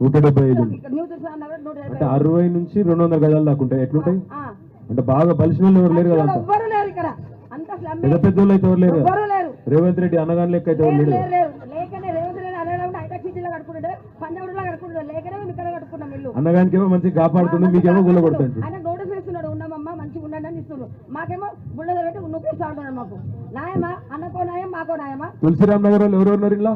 నూట డెబ్బై ఐదు. న్యూ అంటే అరవై నుంచి రెండు వందల గజాలు దాకా ఉంటాయి. ఎట్లుంటాయి. అంటే బాగా బలిసిన వాళ్ళు ఎవరు లేరు కదా పెద్ద పెద్ద వాళ్ళు అయితే ఎవరు లేరు రేవంత్ రెడ్డి అన్నగాని లెక్క అయితే ఎవరు లేరు అన్నగానికి ఏమో మంచిగా కాపాడుతుంది మీకేమో గుల్ల అని ఇస్తున్నాడు. మాకేమో నొప్పిస్తా ఉంటున్నాడు మాకు. న్యాయమా? అన్నకో న్యాయం మాకో న్యాయమా? తులసిరామ్ నగర్ వాళ్ళు ఎవరు ఉన్నారు ఇలా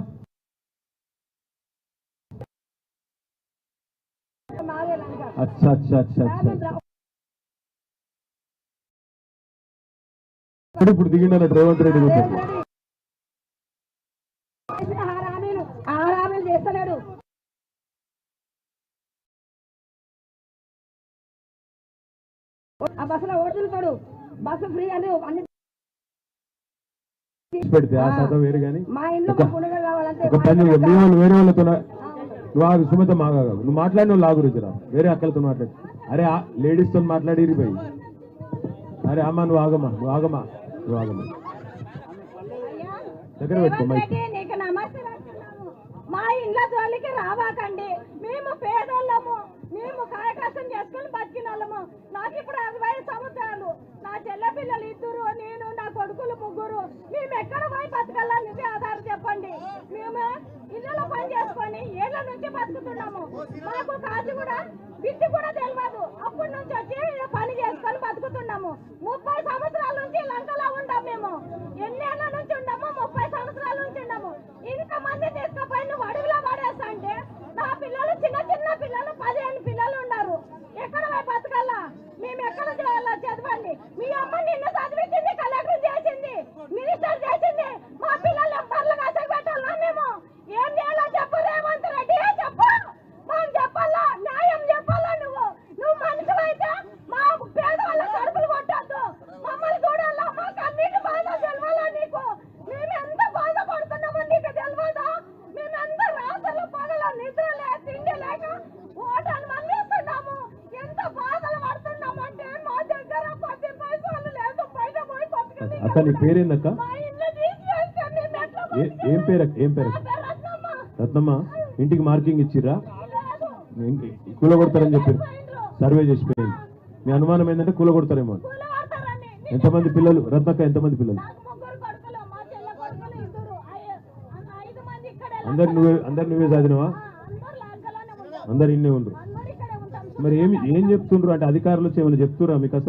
అచ్చా అచ్చా అచ్చా రా- ఇప్పుడు దిగిండన్నట్టు రేవంత్ రెడ్డి చేస్తలేడు ఆ బస్సులో ఓడుతాడు బస్సు ఫ్రీ అని అన్ని పెడితే ఆ శాతం వేరు కానీ మా ఇంట్లో కావాలంటే వేరే వాళ్ళతో నువ్వు ఆగు సుమత మాగా నువ్వు మాట్లాడిన వాళ్ళు ఆగు రుచిరా. వేరే అక్కలతో మాట్లాడు. అరే లేడీస్తో మాట్లాడి పోయి అరే అమ్మా నువ్వు ఆగమ్మా నువ్వు ఆగమ్మా నువ్వు ఆగమ్మా. దగ్గర పెట్టుకో మైక్. మా ఇండ్ల జోలికి రావాకండి. మేము పేదోళ్ళము. మేము కాయకష్టం చేసుకుని బతికిన వాళ్ళము నాకు ఇప్పుడు అరవై సంవత్సరాలు. నా చెల్ల పిల్లలు ఇద్దరు నేను నా కొడుకులు ముగ్గురు. చేసుకొని నుంచి బతుకుతున్నాము. మాకు కాదు కూడా బిడ్డ కూడా తెలియదు అప్పటి నుంచి వచ్చి అక్క నీ పేరేందక్క? ఏం పేరు ఏం పేరు రత్నమ్మ. ఇంటికి మార్కింగ్ ఇచ్చిర్రా? కూలగొడతారని కూల కొడతారని చెప్పారు. సర్వే చేసిపోయింది. మీ అనుమానం ఏంటంటే కూలగొడతారేమో ఎంతమంది పిల్లలు? రత్నక్క ఎంతమంది పిల్లలు? మంది అందరు నువ్వే అందరు నువ్వే చదివినవా అందరు ఇన్నే ఉండరు. మరి ఏమి ఏం చెప్తుండ్రు? అంటే అధికారులు వచ్చి ఏమైనా చెప్తురా మీకు అసలు?